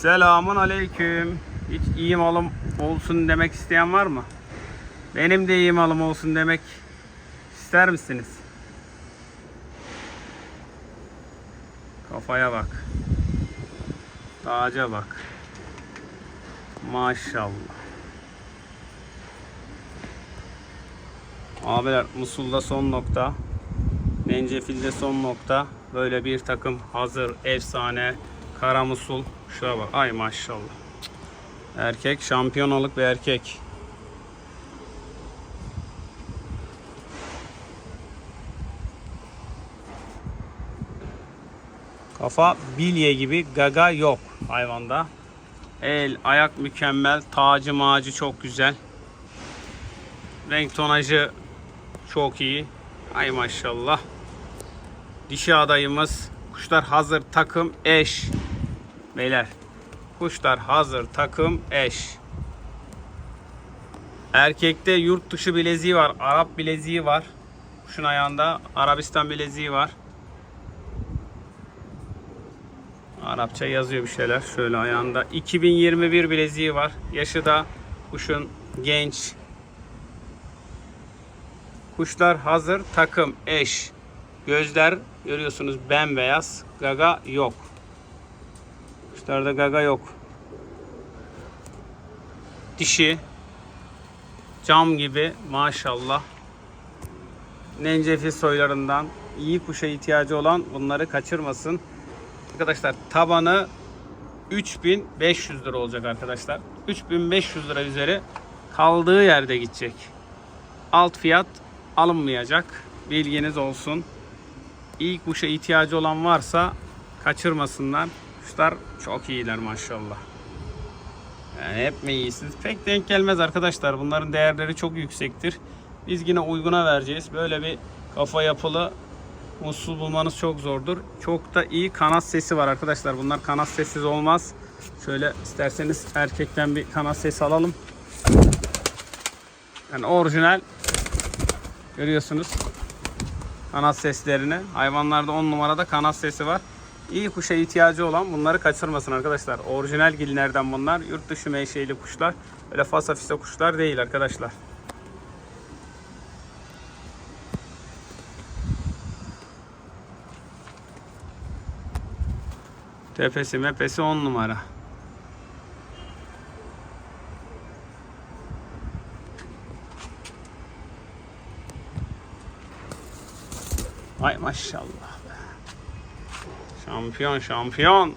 Selamun aleyküm. Hiç iyi malım olsun demek isteyen var mı? Benim de iyi malım olsun demek ister misiniz? Kafaya bak. Ağaca bak. Maşallah. Abiler Musul'da son nokta. Nencefil'de son nokta. Böyle bir takım hazır efsane kara musul. Şuna bak. Ay maşallah. Erkek şampiyonalık bir erkek. Kafa bilye gibi gaga yok hayvanda. El, ayak mükemmel. Tacı macı çok güzel. Renk tonajı çok iyi. Ay maşallah. Dişi adayımız. Kuşlar hazır takım eş. Beyler. Kuşlar hazır takım eş. Erkekte yurt dışı bileziği var. Arap bileziği var. Kuşun ayağında Arabistan bileziği var. Arapça yazıyor bir şeyler. Şöyle ayağında 2021 bileziği var. Yaşı da kuşun genç. Kuşlar hazır takım eş. Gözler görüyorsunuz bembeyaz. Gaga yok. Kuşlarda gaga yok. Dişi cam gibi maşallah. Nencefil soylarından iyi kuşa ihtiyacı olan bunları kaçırmasın. Arkadaşlar tabanı 3500 lira olacak arkadaşlar. 3500 lira üzeri kaldığı yerde gidecek. Alt fiyat alınmayacak. Bilginiz olsun. İyi kuşa ihtiyacı olan varsa kaçırmasınlar. Kuşlar çok iyiler maşallah. Yani hep mi iyisiniz? Pek denk gelmez arkadaşlar. Bunların değerleri çok yüksektir. Biz yine uyguna vereceğiz. Böyle bir kafa yapılı musul bulmanız çok zordur. Çok da iyi kanat sesi var arkadaşlar. Bunlar kanat sessiz olmaz. Şöyle isterseniz erkekten bir kanat sesi alalım. Yani orijinal görüyorsunuz kanat seslerini. Hayvanlarda 10 numarada kanat sesi var. İyi kuşa ihtiyacı olan bunları kaçırmasın arkadaşlar. Orijinal gillerden bunlar. Yurt dışı menşeili kuşlar. Öyle fasafise kuşlar değil arkadaşlar. Tepesi mepesi 10 numara. Ay maşallah. Şampiyon şampiyon.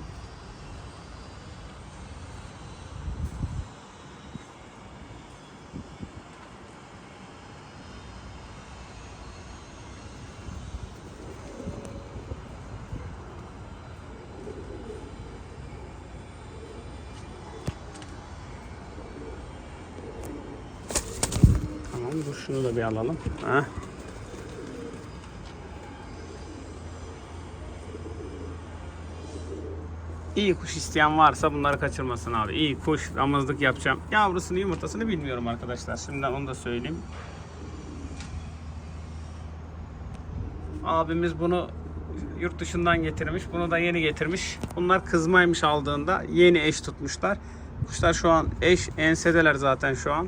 Tamam dur şunu da bir alalım. Heh. İyi kuş isteyen varsa bunları kaçırmasın abi. İyi kuş, damızlık yapacağım. Yavrusunu, yumurtasını bilmiyorum arkadaşlar. Şimdiden onu da söyleyeyim. Abimiz bunu yurt dışından getirmiş. Bunu da yeni getirmiş. Bunlar kızmaymış aldığında. Yeni eş tutmuşlar. Kuşlar şu an eş ensedeler zaten şu an.